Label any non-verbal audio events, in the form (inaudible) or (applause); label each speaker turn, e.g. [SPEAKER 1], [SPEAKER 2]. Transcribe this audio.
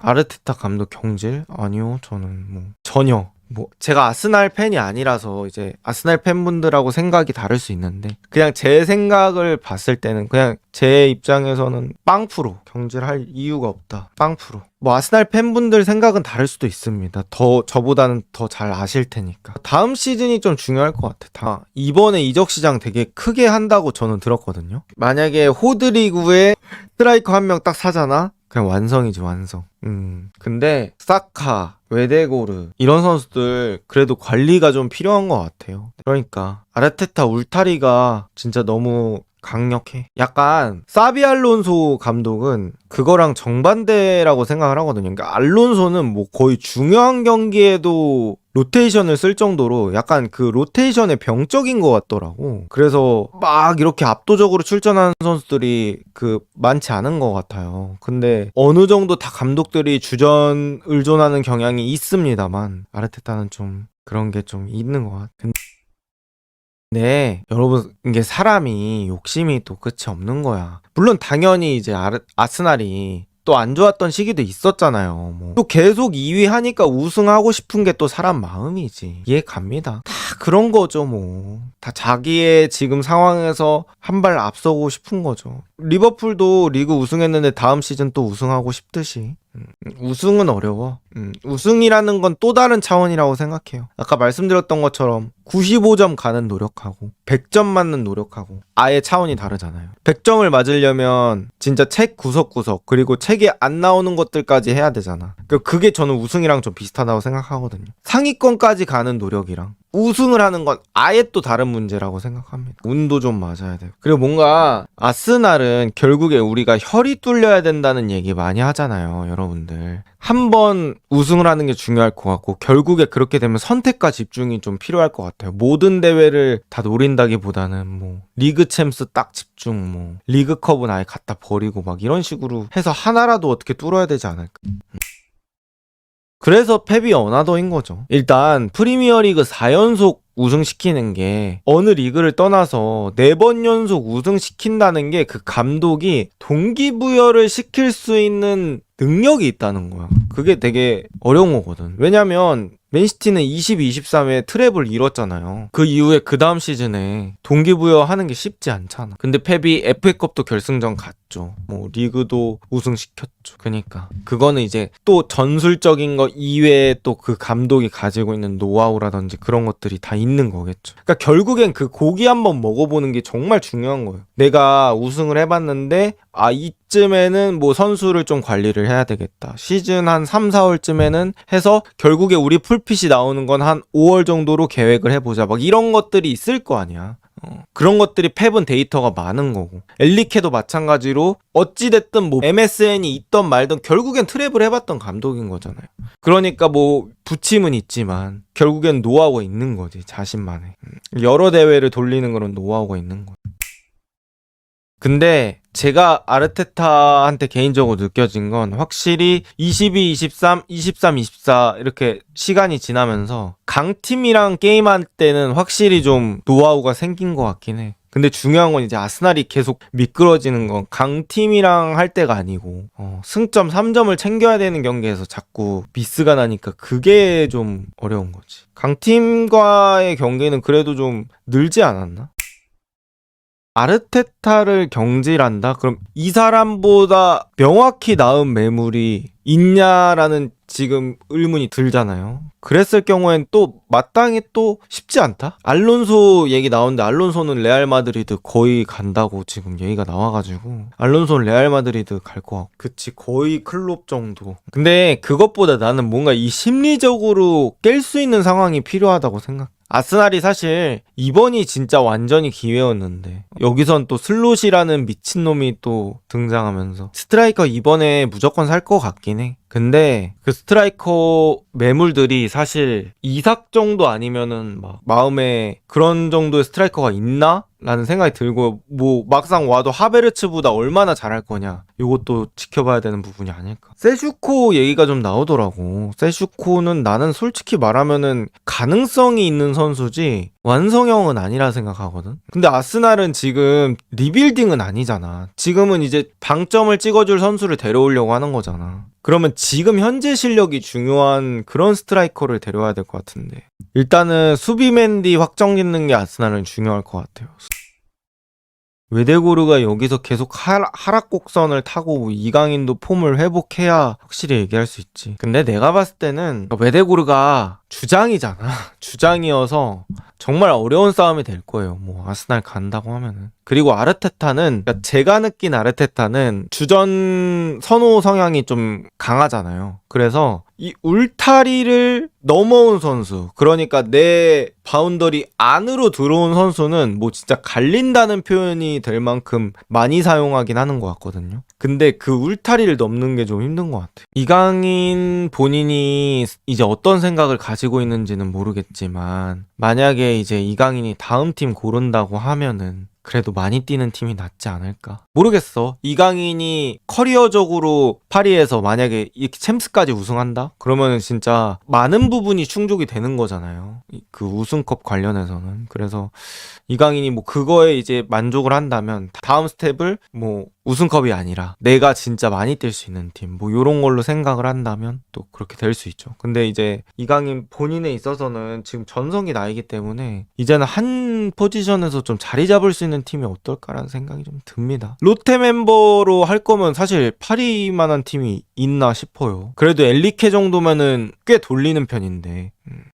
[SPEAKER 1] 아르테타 감독 경질? 아니요, 저는 뭐 전혀. 뭐 제가 아스날 팬이 아니라서 이제 아스날 팬분들하고 생각이 다를 수 있는데 그냥 제 생각을 봤을 때는 그냥 제 입장에서는 빵프로 경질할 이유가 없다. 빵프로. 뭐 아스날 팬분들 생각은 다를 수도 있습니다. 더 저보다는 더 잘 아실 테니까. 다음 시즌이 좀 중요할 것 같아. 다 이번에 이적 시장 되게 크게 한다고 저는 들었거든요. 만약에 호드리그에 스트라이커 한 명 딱 사잖아. 그냥 완성이지 완성. 음. 근데 사카, 웨데고르 이런 선수들 그래도 관리가 좀 필요한 것 같아요. 그러니까 아르테타 울타리가 진짜 너무 강력해. 약간 사비 알론소 감독은 그거랑 정반대라고 생각을 하거든요. 그러니까 알론소는 뭐 거의 중요한 경기에도 로테이션을 쓸 정도로 약간 그 로테이션의 병적인 것 같더라고. 그래서 막 이렇게 압도적으로 출전하는 선수들이 그 많지 않은 것 같아요. 근데 어느 정도 다 감독들이 주전 의존하는 경향이 있습니다만 아르테타는 좀 그런 게 좀 있는 것 같아. 네, 여러분, 이게 사람이 욕심이 또 끝이 없는 거야. 물론 당연히 이제 아르, 아스날이 또 안 좋았던 시기도 있었잖아요. 뭐. 또 계속 2위 하니까 우승하고 싶은 게 또 사람 마음이지. 이해 갑니다. 다 그런 거죠, 뭐. 다 자기의 지금 상황에서 한 발 앞서고 싶은 거죠. 리버풀도 리그 우승했는데 다음 시즌 또 우승하고 싶듯이. 음, 우승은 어려워. 음, 우승이라는 건 또 다른 차원이라고 생각해요. 아까 말씀드렸던 것처럼 95점 가는 노력하고 100점 맞는 노력하고 아예 차원이 다르잖아요. 100점을 맞으려면 진짜 책 구석구석 그리고 책에 안 나오는 것들까지 해야 되잖아. 그- 그게 저는 우승이랑 좀 비슷하다고 생각하거든요. 상위권까지 가는 노력이랑 우승을 하는 건 아예 또 다른 문제라고 생각합니다. 운도 좀 맞아야 돼요. 그리고 뭔가 아스날은 결국에 우리가 혈이 뚫려야 된다는 얘기 많이 하잖아요, 여러분들. 한 번 우승을 하는 게 중요할 것 같고 결국에 그렇게 되면 선택과 집중이 좀 필요할 것 같아요. 모든 대회를 다 노린다기보다는 뭐 리그 챔스 딱 집중, 뭐 리그컵은 아예 갖다 버리고 막 이런 식으로 해서 하나라도 어떻게 뚫어야 되지 않을까. 그래서 펩이 어나더인 거죠. 일단 프리미어리그 4연속 우승시키는 게 어느 리그를 떠나서 4번 연속 우승시킨다는 게 그 감독이 동기부여를 시킬 수 있는 능력이 있다는 거야. 그게 되게 어려운 거거든. 왜냐면 맨시티는 22, 23에 트랩을 이뤘잖아요. 그 이후에 그 다음 시즌에 동기부여 하는 게 쉽지 않잖아. 근데 펩이 FA컵도 결승전 갔죠. 뭐 리그도 우승시켰죠. 그니까 그거는 이제 또 전술적인 거 이외에 또 그 감독이 가지고 있는 노하우라든지 그런 것들이 다 있는 거겠죠. 그러니까 결국엔 그 고기 한번 먹어보는 게 정말 중요한 거예요. 내가 우승을 해봤는데 아 이 쯤에는 뭐 선수를 좀 관리를 해야 되겠다. 시즌 한 3, 4월쯤에는 해서 결국에 우리 풀핏이 나오는 건 한 5월 정도로 계획을 해보자. 막 이런 것들이 있을 거 아니야. 어, 그런 것들이 펩은 데이터가 많은 거고 엘리케도 마찬가지로 어찌됐든 뭐 MSN이 있던 말든 결국엔 트랩을 해봤던 감독인 거잖아요 그러니까 뭐 부침은 있지만 결국엔 노하우가 있는 거지 자신만의 음, 여러 대회를 돌리는 그런 노하우가 있는 거야 근데 제가 아르테타한테 개인적으로 느껴진 건 확실히 22, 23, 23, 24 이렇게 시간이 지나면서 강팀이랑 게임할 때는 확실히 좀 노하우가 생긴 것 같긴 해. 근데 중요한 건 이제 아스날이 계속 미끄러지는 건 강팀이랑 할 때가 아니고 어, 승점 3점을 챙겨야 되는 경기에서 자꾸 미스가 나니까 그게 좀 어려운 거지. 강팀과의 경기는 그래도 좀 늘지 않았나? 아르테타를 경질한다? 그럼 이 사람보다 명확히 나은 매물이 있냐라는 지금 의문이 들잖아요. 그랬을 경우엔 또 마땅히 또 쉽지 않다? 알론소 얘기 나오는데 알론소는 레알 마드리드 거의 간다고 지금 얘기가 나와가지고 알론소는 레알 마드리드 갈 것 같고 그치 거의 클롭 정도 근데 그것보다 나는 뭔가 이 심리적으로 깰 수 있는 상황이 필요하다고 생각 아스날이 사실 이번이 진짜 완전히 기회였는데 여기선 또 슬롯이라는 미친놈이 또 등장하면서 스트라이커 이번에 무조건 살 것 같긴 해 근데 그 스트라이커 매물들이 사실 이삭 정도 아니면은 막 마음에 그런 정도의 스트라이커가 있나? 라는 생각이 들고 뭐 막상 와도 하베르츠보다 얼마나 잘할 거냐 이것도 지켜봐야 되는 부분이 아닐까. 세슈코 얘기가 좀 나오더라고. 세슈코는 나는 솔직히 말하면은 가능성이 있는 선수지 완성형은 아니라 생각하거든. 근데 아스날은 지금 리빌딩은 아니잖아. 지금은 이제 방점을 찍어줄 선수를 데려오려고 하는 거잖아. 그러면 지금 현재 실력이 중요한 그런 스트라이커를 데려와야 될 것 같은데 일단은 수비 맨디 확정 짓는 게 아스날은 중요할 것 같아요. 외대고르가 여기서 계속 하락, 곡선을 타고 뭐 이강인도 폼을 회복해야 확실히 얘기할 수 있지. 근데 내가 봤을 때는 외대고르가 주장이잖아. (laughs) 주장이어서 정말 어려운 싸움이 될 거예요. 뭐 아스날 간다고 하면은. 그리고 아르테타는 그러니까 제가 느낀 아르테타는 주전 선호 성향이 좀 강하잖아요. 그래서 이 울타리를 넘어온 선수, 그러니까 내 바운더리 안으로 들어온 선수는 뭐 진짜 갈린다는 표현이 될 만큼 많이 사용하긴 하는 것 같거든요. 근데 그 울타리를 넘는 게 좀 힘든 것 같아요. 이강인 본인이 이제 어떤 생각을 가지고 있는지는 모르겠지만 만약에 이제 이강인이 다음 팀 고른다고 하면은 그래도 많이 뛰는 팀이 낫지 않을까? 모르겠어. 이강인이 커리어적으로 파리에서 만약에 이렇게 챔스까지 우승한다? 그러면은 진짜 많은 부분이 충족이 되는 거잖아요. 이- 그 우승컵 관련해서는. 그래서 이강인이 뭐 그거에 이제 만족을 한다면 다음 스텝을 뭐 우승컵이 아니라 내가 진짜 많이 뛸 수 있는 팀, 뭐 요런 걸로 생각을 한다면 또 그렇게 될 수 있죠. 근데 이제 이강인 본인에 있어서는 지금 전성기 나이기 때문에 이제는 한 포지션에서 좀 자리 잡을 수 있는 팀이 어떨까라는 생각이 좀 듭니다. 롯데 멤버로 할 거면 사실 파리만한 팀이 있나 싶어요. 그래도 엘리케 정도면은 꽤 돌리는 편인데. 음.